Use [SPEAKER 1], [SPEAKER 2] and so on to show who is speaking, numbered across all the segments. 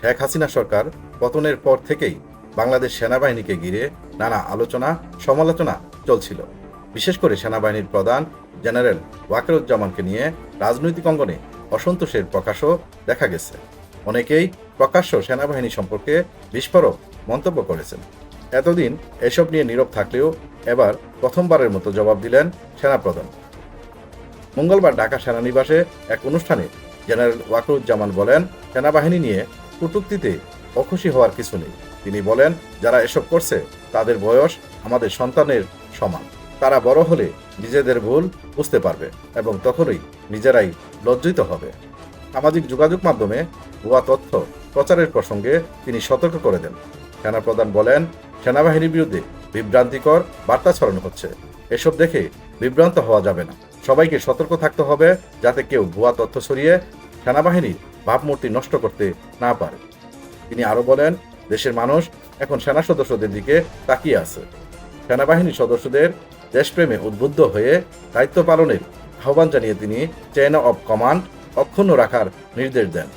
[SPEAKER 1] শেখ হাসিনা সরকার পতনের পর থেকেই বাংলাদেশ সেনাবাহিনীকে ঘিরে নানা আলোচনা, সমালোচনা চলছিল। বিশেষ করে সেনাবাহিনীর প্রধান জেনারেল ওয়াকারুজ্জামানকে নিয়ে রাজনৈতিক অঙ্গনে অসন্তোষের প্রকাশও দেখা গেছে। অনেকেই প্রকাশ্য সেনাবাহিনী সম্পর্কে বিস্ফোরক মন্তব্য করেছেন। এতদিন এসব নিয়ে নীরব থাকলেও এবার প্রথমবারের মতো জবাব দিলেন সেনাপ্রধান। মঙ্গলবার ঢাকা সেনানিবাসে এক অনুষ্ঠানে জেনারেল ওয়াকরুজ্জামান বলেন, সেনাবাহিনী নিয়ে কটূক্তিতে অখুশি হওয়ার কিছু নেই। তিনি বলেন, যারা এসব করছে, তাদের বয়স আমাদের সন্তানের সমান। তারা বড় হলে নিজেদের ভুল বুঝতে পারবে এবং তখনই নিজেরাই লজ্জিত হবে। সামাজিক যোগাযোগ মাধ্যমে ভুয়া তথ্য প্রচারের প্রসঙ্গে তিনি সতর্ক করে দেন। সেনাপ্রধান বলেন, সেনাবাহিনীর বিরুদ্ধে বিভ্রান্তিকর বার্তা ছড়ানো হচ্ছে। এসব দেখে বিভ্রান্ত হওয়া যাবে না। সবাইকে সতর্ক থাকতে হবে যাতে কেউ ভুয়া তথ্য ছড়িয়ে সেনাবাহিনীর ভাবমূর্তি নষ্ট করতে না পারে। তিনি আরও বলেন, দেশের মানুষ এখন সেনা সদস্যদের দিকে তাকিয়ে আছে। সেনাবাহিনী সদস্যদের দেশপ্রেমে উদ্বুদ্ধ হয়ে দায়িত্ব পালনের আহ্বান জানিয়ে তিনি চেইন অব কমান্ড অক্ষুণ্ণ রাখার নির্দেশ দেন।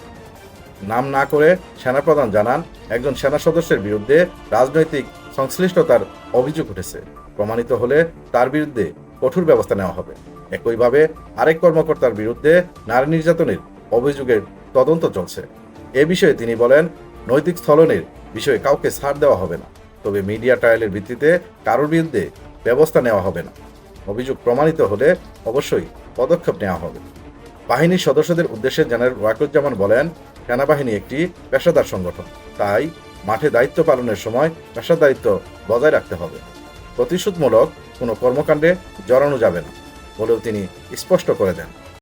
[SPEAKER 1] নাম না করে সেনাপ্রধান জানান, একজন সেনা সদস্যের বিরুদ্ধে রাজনৈতিক সংশ্লিষ্টতার অভিযোগ উঠেছে। প্রমাণিত হলে তার বিরুদ্ধে কঠোর ব্যবস্থা নেওয়া হবে। একইভাবে আরেক কর্মকর্তার বিরুদ্ধে নারী নির্যাতনের অভিযোগের তদন্ত চলছে। এ বিষয়ে তিনি বলেন, নৈতিক স্থলনের বিষয়ে কাউকে ছাড় দেওয়া হবে না। তবে মিডিয়া ট্রায়ালের ভিত্তিতে কারোর বিরুদ্ধে ব্যবস্থা নেওয়া হবে না। অভিযোগ প্রমাণিত হলে অবশ্যই পদক্ষেপ নেওয়া হবে। বাহিনীর সদস্যদের উদ্দেশ্যে জেনারেল ওয়াকুজ্জামান বলেন, সেনাবাহিনী একটি পেশাদার সংগঠন। তাই মাঠে দায়িত্ব পালনের সময় পেশাদারিত্ব বজায় রাখতে হবে। প্রতিশোধমূলক কোনো কর্মকাণ্ডে জড়ানো যাবে না বলেও তিনি স্পষ্ট করে দেন।